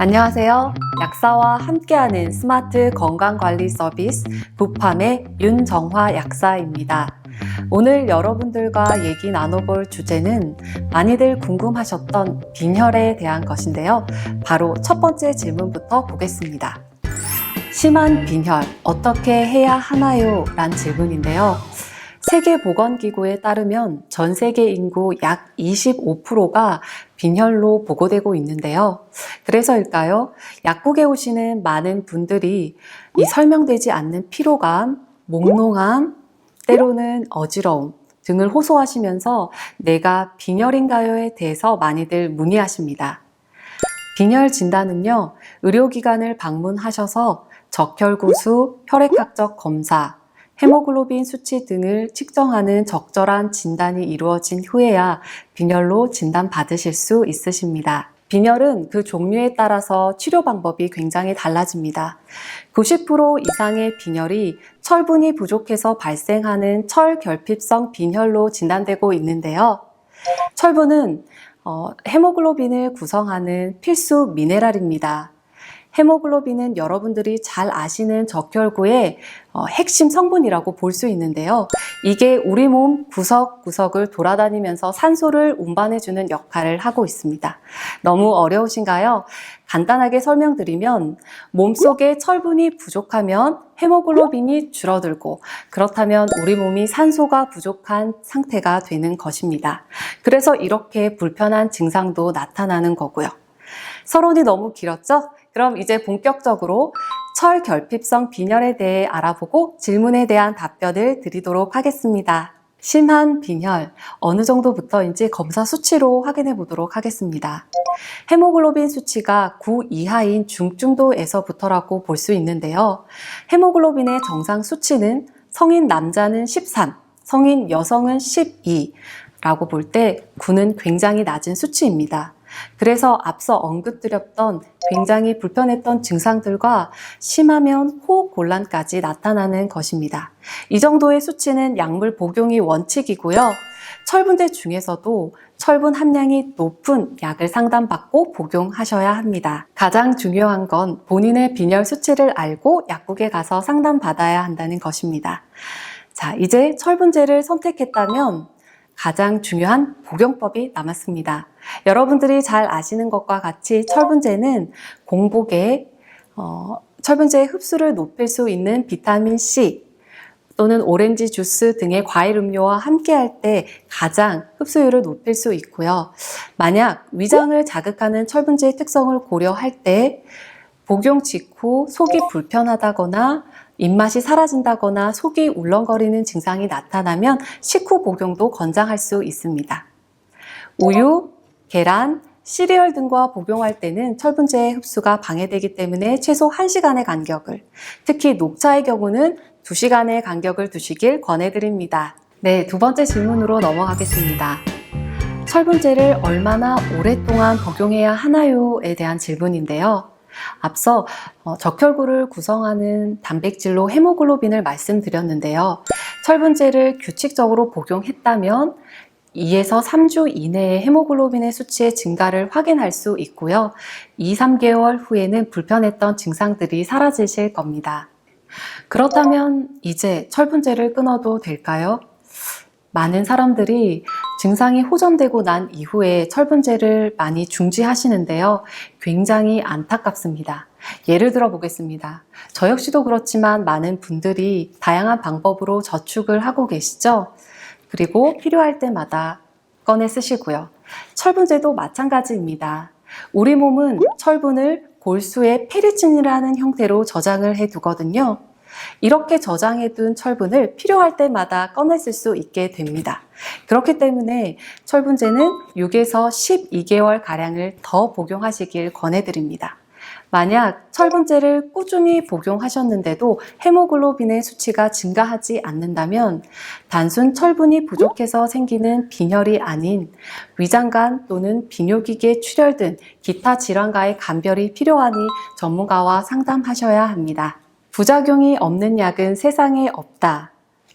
안녕하세요. 약사와 함께하는 스마트 건강관리 서비스 부팜의 윤정화 약사입니다. 오늘 여러분들과 얘기 나눠볼 주제는 많이들 궁금하셨던 빈혈에 대한 것인데요. 바로 첫 번째 질문부터 보겠습니다. 심한 빈혈 어떻게 해야 하나요? 란 질문인데요. 세계보건기구에 따르면 전 세계 인구 약 25%가 빈혈로 보고되고 있는데요. 그래서일까요? 약국에 오시는 많은 분들이 이 설명되지 않는 피로감, 몽롱함, 때로는 어지러움 등을 호소하시면서 내가 빈혈인가요에 대해서 많이들 문의하십니다. 빈혈 진단은요, 의료기관을 방문하셔서 적혈구수, 혈액학적 검사, 헤모글로빈 수치 등을 측정하는 적절한 진단이 이루어진 후에야 빈혈로 진단받으실 수 있으십니다. 빈혈은 그 종류에 따라서 치료 방법이 굉장히 달라집니다. 90% 이상의 빈혈이 철분이 부족해서 발생하는 철결핍성 빈혈로 진단되고 있는데요. 철분은 어, 헤모글로빈을 구성하는 필수 미네랄입니다. 헤모글로빈은 여러분들이 잘 아시는 적혈구의 어, 핵심 성분이라고 볼 수 있는데요. 이게 우리 몸 구석구석을 돌아다니면서 산소를 운반해주는 역할을 하고 있습니다. 너무 어려우신가요? 간단하게 설명드리면 몸속에 철분이 부족하면 헤모글로빈이 줄어들고 그렇다면 우리 몸이 산소가 부족한 상태가 되는 것입니다. 그래서 이렇게 불편한 증상도 나타나는 거고요. 서론이 너무 길었죠? 그럼 이제 본격적으로 철 결핍성 빈혈에 대해 알아보고 질문에 대한 답변을 드리도록 하겠습니다. 심한 빈혈, 어느 정도부터인지 검사 수치로 확인해 보도록 하겠습니다. 헤모글로빈 수치가 9 이하인 중증도에서부터라고 볼 수 있는데요. 헤모글로빈의 정상 수치는 성인 남자는 13, 성인 여성은 12, 라고 볼 때 9는 굉장히 낮은 수치입니다. 그래서 앞서 언급드렸던 굉장히 불편했던 증상들과 심하면 호흡 곤란까지 나타나는 것입니다. 이 정도의 수치는 약물 복용이 원칙이고요. 철분제 중에서도 철분 함량이 높은 약을 상담받고 복용하셔야 합니다. 가장 중요한 건 본인의 빈혈 수치를 알고 약국에 가서 상담받아야 한다는 것입니다. 자, 이제 철분제를 선택했다면 가장 중요한 복용법이 남았습니다. 여러분들이 잘 아시는 것과 같이 철분제는 공복에 어, 철분제의 흡수를 높일 수 있는 비타민 C 또는 오렌지 주스 등의 과일 음료와 함께 할 때 가장 흡수율을 높일 수 있고요. 만약 위장을 자극하는 철분제의 특성을 고려할 때 복용 직후 속이 불편하다거나 입맛이 사라진다거나 속이 울렁거리는 증상이 나타나면 식후 복용도 권장할 수 있습니다. 우유, 계란, 시리얼 등과 복용할 때는 철분제의 흡수가 방해되기 때문에 최소 1시간의 간격을, 특히 녹차의 경우는 2시간의 간격을 두시길 권해드립니다. 네, 두 번째 질문으로 넘어가겠습니다. 철분제를 얼마나 오랫동안 복용해야 하나요?에 대한 질문인데요. 앞서 어, 적혈구를 구성하는 단백질로 헤모글로빈을 말씀드렸는데요. 철분제를 규칙적으로 복용했다면 2에서 3주 이내에 헤모글로빈의 수치의 증가를 확인할 수 있고요. 2, 3개월 후에는 불편했던 증상들이 사라지실 겁니다. 그렇다면 이제 철분제를 끊어도 될까요? 많은 사람들이 증상이 호전되고 난 이후에 철분제를 많이 중지하시는데요. 굉장히 안타깝습니다. 예를 들어 보겠습니다. 저 역시도 그렇지만 많은 분들이 다양한 방법으로 저축을 하고 계시죠? 그리고 필요할 때마다 꺼내 쓰시고요. 철분제도 마찬가지입니다. 우리 몸은 철분을 골수의 페리친이라는 형태로 저장을 해 두거든요. 이렇게 저장해둔 철분을 필요할 때마다 쓸수 있게 됩니다. 그렇기 때문에 철분제는 6에서 12개월 가량을 더 복용하시길 권해드립니다. 만약 철분제를 꾸준히 복용하셨는데도 헤모글로빈의 수치가 증가하지 않는다면 단순 철분이 부족해서 생기는 빈혈이 아닌 위장관 또는 비뇨기계 출혈 등 기타 질환과의 감별이 필요하니 전문가와 상담하셔야 합니다. 부작용이 없는 약은 세상에 없다.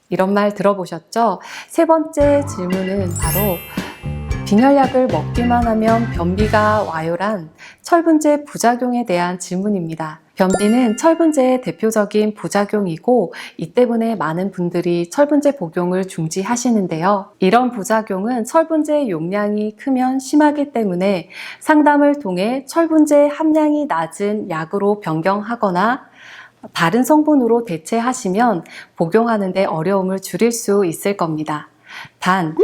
이런 말 들어보셨죠? 세 번째 질문은 바로 빈혈약을 먹기만 하면 변비가 와요란 철분제 부작용에 대한 질문입니다. 변비는 철분제의 대표적인 부작용이고 이 때문에 많은 분들이 철분제 복용을 중지하시는데요. 이런 부작용은 철분제의 용량이 크면 심하기 때문에 상담을 통해 철분제 함량이 낮은 약으로 변경하거나 다른 성분으로 대체하시면 복용하는데 어려움을 줄일 수 있을 겁니다. 단,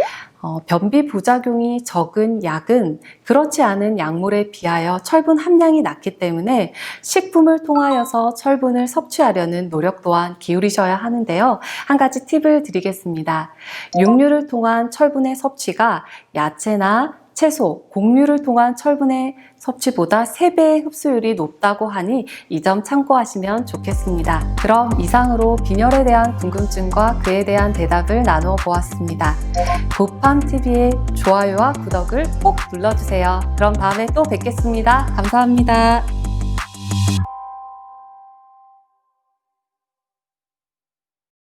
어, 변비 부작용이 적은 약은 그렇지 않은 약물에 비하여 철분 함량이 낮기 때문에 식품을 통하여서 철분을 섭취하려는 노력 또한 기울이셔야 하는데요. 한 가지 팁을 드리겠습니다. 육류를 통한 철분의 섭취가 야채나 채소, 곡류를 통한 철분의 섭취보다 3배의 흡수율이 높다고 하니 이 점 참고하시면 좋겠습니다. 그럼 이상으로 빈혈에 대한 궁금증과 그에 대한 대답을 나누어 보았습니다. 부팜TV의 좋아요와 구독을 꼭 눌러주세요. 그럼 다음에 또 뵙겠습니다. 감사합니다.